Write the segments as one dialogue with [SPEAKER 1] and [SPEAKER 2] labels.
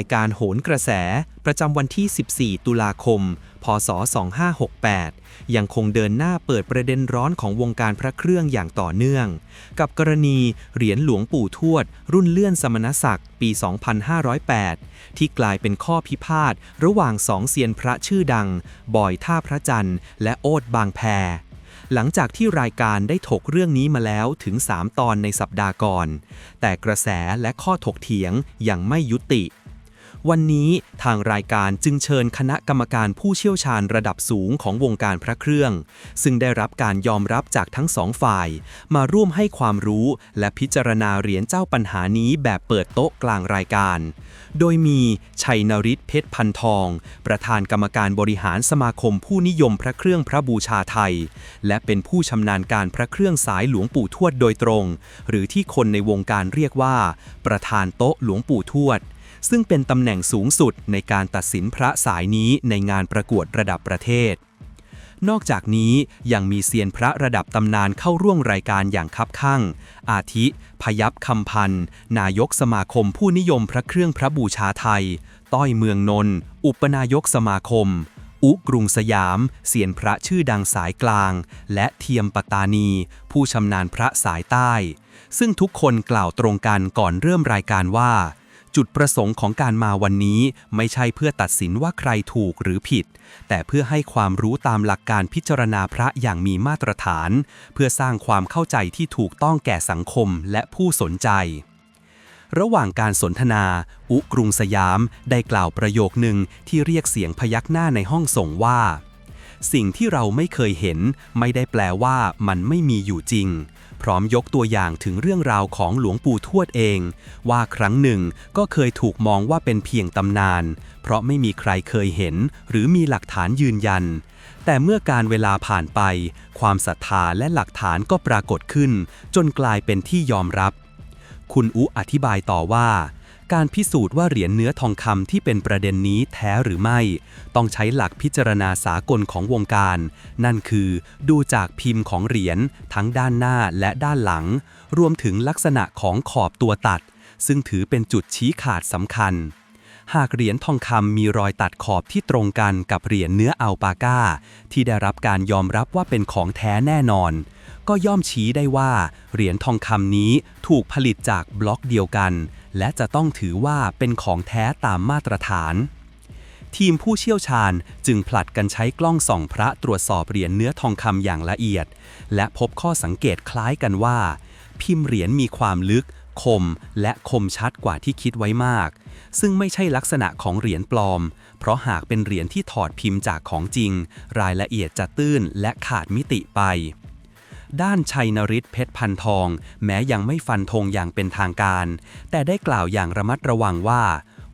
[SPEAKER 1] ายการโหนกระแส ประจำวันที่ 14 ตุลาคม พศ 2568 ยังคงเดินหน้าเปิดประเด็นร้อนของวงการพระเครื่องอย่างต่อเนื่อง กับกรณีเหรียญหลวงปู่ทวด รุ่นเลื่อนสมณศักดิ์ปี 2508 ที่กลายเป็นข้อพิพาทระหว่างสองเซียนพระชื่อดัง บอยท่าพระจันทร์ และโอดบางแพหลังจากที่รายการได้ถกเรื่องนี้มาแล้วถึง 3 ตอนในสัปดาห์ก่อน แต่กระแสและข้อถกเถียงยังไม่ยุติ วันนี้ทางรายการจึงเชิญคณะกรรมการผู้เชี่ยวชาญระดับสูงของวงการพระเครื่อง ซึ่งได้รับการยอมรับจากทั้งสองฝ่าย มาร่วมให้ความรู้และพิจารณาเหรียญเจ้าปัญหานี้แบบเปิดโต๊ะกลางรายการ โดยมีชัยนริศเพชรพันทอง ประธานกรรมการบริหารสมาคมผู้นิยมพระเครื่องพระบูชาไทย และเป็นผู้ชำนาญการพระเครื่องสายหลวงปู่ทวดโดยตรง หรือที่คนในวงการเรียกว่า ประธานโต๊ะหลวงปู่ทวด ซึ่งเป็นตำแหน่งสูงสุดในการตัดสินพระสายนี้ในงานประกวดระดับประเทศ นอกจากนี้ยังมีเซียนพระระดับตำนานเข้าร่วมรายการอย่างคับข้างอาทิ พยับคำพันธ์นายกสมาคมผู้นิยมพระเครื่องพระบูชาไทย ต้อยเมืองนนท์อุปนายกสมาคมอุกรุงสยามเซียนพระชื่อดังสายกลาง และเทียมปตานี ผู้ชำนาญพระสายใต้ ซึ่งทุกคนกล่าวตรงกันก่อนเริ่มรายการว่า จุดประสงค์ของการมาวันนี้ไม่ใช่เพื่อตัดสินว่าใครถูกหรือผิด แต่เพื่อให้ความรู้ตามหลักการพิจารณาพระอย่างมีมาตรฐาน เพื่อสร้างความเข้าใจที่ถูกต้องแก่สังคมและผู้สนใจ ระหว่างการสนทนา อุกรุงสยามได้กล่าวประโยคหนึ่งที่เรียกเสียงพยักหน้าในห้องส่งว่า สิ่งที่เราไม่เคยเห็น ไม่ได้แปลว่ามันไม่มีอยู่จริง พร้อมยกตัวอย่างถึงเรื่องราวของหลวงปู่ทวดเอง ว่าครั้งหนึ่งก็เคยถูกมองว่าเป็นเพียงตำนาน เพราะไม่มีใครเคยเห็น หรือมีหลักฐานยืนยัน แต่เมื่อการเวลาผ่านไป ความศรัทธาและหลักฐานก็ปรากฏขึ้น จนกลายเป็นที่ยอมรับ คุณอุอธิบายต่อว่า การพิสูจน์ว่าเหรียญเนื้อทองคำที่เป็นประเด็นนี้แท้หรือไม่ ต้องใช้หลักพิจารณาสากลของวงการ นั่นคือ ดูจากพิมพ์ของเหรียญทั้งด้านหน้าและด้านหลัง รวมถึงลักษณะของขอบตัวตัด ซึ่งถือเป็นจุดชี้ขาดสำคัญ หากเหรียญทองคำมีรอยตัดขอบที่ตรงกันกับเหรียญเนื้ออัลปาก้า ที่ได้รับการยอมรับว่าเป็นของแท้แน่นอนก็ย่อมชี้ได้ว่า เหรียญทองคำนี้ถูกผลิตจากบล็อกเดียวกัน และจะต้องถือว่าเป็นของแท้ตามมาตรฐาน ทีมผู้เชี่ยวชาญจึงผลัดกันใช้กล้องส่องพระตรวจสอบเหรียญเนื้อทองคำอย่างละเอียด และพบข้อสังเกตคล้ายกันว่า พิมพ์เหรียญมีความลึก คม และคมชัดกว่าที่คิดไว้มาก ซึ่งไม่ใช่ลักษณะของเหรียญปลอม เพราะหากเป็นเหรียญที่ถอดพิมพ์จากของจริง รายละเอียดจะตื้นและขาดมิติไป ด้านชัยนริศเพชรพันทอง แม้ยังไม่ฟันธงอย่างเป็นทางการ แต่ได้กล่าวอย่างระมัดระวังว่า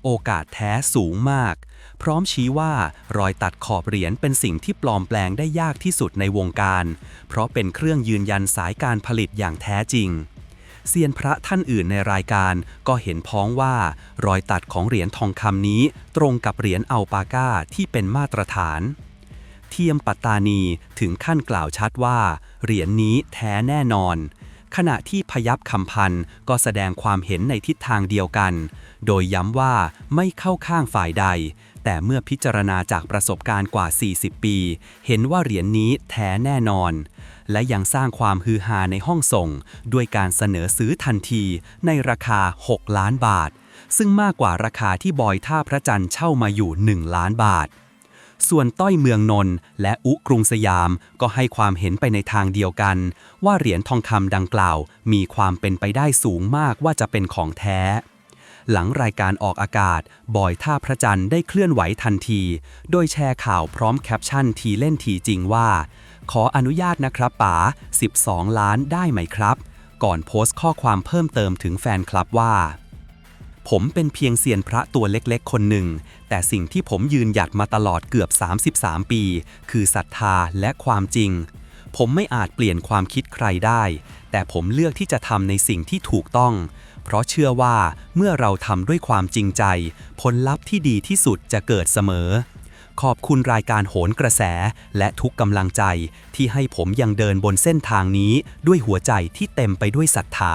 [SPEAKER 1] โอกาสแท้สูงมาก พร้อมชี้ว่ารอยตัดขอบเหรียญเป็นสิ่งที่ปลอมแปลงได้ยากที่สุดในวงการ เพราะเป็นเครื่องยืนยันสายการผลิตอย่างแท้จริงเซียนพระท่านอื่นในรายการก็เห็นพ้องว่า รอยตัดของเหรียญทองคำนี้ตรงกับเหรียญอัลปาก้าที่เป็นมาตรฐาน เทียมปัตตานีถึงขั้นกล่าวชัดว่า เหรียญนี้แท้แน่นอน ขณะที่พยับคำพันธ์ก็แสดงความเห็นในทิศทางเดียวกัน โดยย้ำว่าไม่เข้าข้างฝ่ายใด แต่เมื่อพิจารณาจากประสบการณ์กว่า 40 ปี เห็นว่าเหรียญนี้แท้แน่นอน และยังสร้างความฮือฮาในห้องส่ง ด้วยการเสนอซื้อทันทีในราคา 6 ล้านบาทซึ่งมากกว่าราคาที่บอยท่าพระจันทร์เช่ามาอยู่ 1 ล้านบาท ส่วนต้อยเมืองนนท์และอุกรุงสยามก็ให้ความเห็นไปในทางเดียวกัน ว่าเหรียญทองคำดังกล่าว มีความเป็นไปได้สูงมากว่าจะเป็นของแท้ หลังรายการออกอากาศ บอยท่าพระจันทร์ได้เคลื่อนไหวทันที โดยแชร์ข่าวพร้อมแคปชั่นทีเล่นทีจริงว่า ขออนุญาตนะครับป๋า 12 ล้านได้ไหมครับ ก่อนโพสต์ข้อความเพิ่มเติมถึงแฟนคลับว่า ผมเป็นเพียงเซียนพระตัวเล็กๆ คนหนึ่ง แต่สิ่งที่ผมยืนหยัดมาตลอดเกือบ 33 ปี คือศรัทธาและความจริง ผมไม่อาจเปลี่ยนความคิดใครได้ แต่ผมเลือกที่จะทำในสิ่งที่ถูกต้อง เพราะเชื่อว่าเมื่อเราทำด้วยความจริงใจ ผลลัพธ์ที่ดีที่สุดจะเกิดเสมอ ขอบคุณรายการโหนกระแสและทุกกำลังใจ ที่ให้ผมยังเดินบนเส้นทางนี้ด้วยหัวใจที่เต็มไปด้วยศรัทธา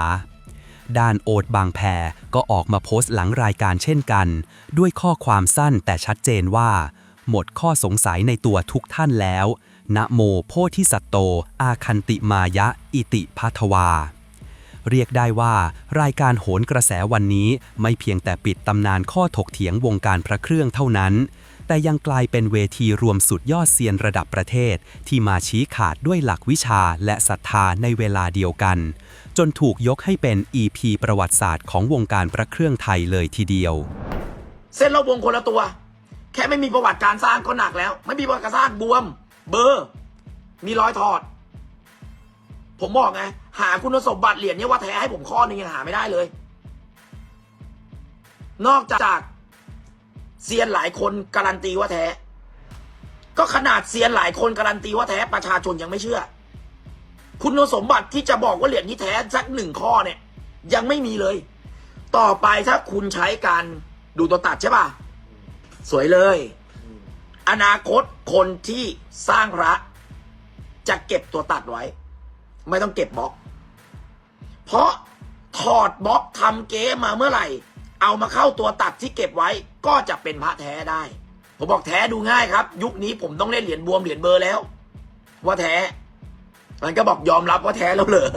[SPEAKER 1] ด้านโอดบางแพก็ออกมาโพสต์หลังรายการเช่นกัน ด้วยข้อความสั้นแต่ชัดเจนว่า หมดข้อสงสัยในตัวทุกท่านแล้ว นะโมโพธิสัตโต อาคันติมายะ อิติพัทวา เรียกได้ว่ารายการโหนกระแสวันนี้ไม่เพียงแต่ปิดตำนานข้อถกเถียงวงการพระเครื่องเท่านั้น แต่ยังกลายเป็นเวทีรวมสุดยอดเซียนระดับประเทศ ที่มาชี้ขาดด้วยหลักวิชาและศรัทธาในเวลาเดียวกัน จนถูกยกให้เป็น EP ประวัติศาสตร์ของวงการพระเครื่องไทยเลยทีเดียว
[SPEAKER 2] เส้นรอบวงคนละตัว แค่ไม่มีประวัติการสร้างก็หนักแล้ว ไม่มีประวัติการสร้างบวม เบอร์ มีรอยถอด ผมบอกไงหาคุณสมบัติเหรียญเนี้ว่าแท้ให้ผมข้อนึงยังหาไม่ได้เลย นอกจากเซียนหลายคนการันตีว่าแท้ ก็ขนาดเซียนหลายคนการันตีว่าแท้ประชาชนยังไม่เชื่อ คุณสมบัติที่จะบอกว่าเหรียญนี้แท้สักหนึ่งข้อเนี่ย ยังไม่มีเลย ต่อไปถ้าคุณใช้การดูตัวตัดใช่ป่ะ สวยเลย อนาคตคนที่สร้างพระ จะเก็บตัวตัดไว้ ไม่ต้องเก็บบล็อก เพราะถอดบล็อกทำเก๊มาเมื่อไหร่ เอามาเข้าตัวตัดที่เก็บไว้ก็จะเป็นพระแท้ได้ ผมบอกแท้ดูง่ายครับ ยุคนี้ผมต้องเล่นเหรียญบวมเหรียญเบอร์แล้ว ว่าแท้ มันก็บอกยอมรับว่าแท้แล้วเหรอ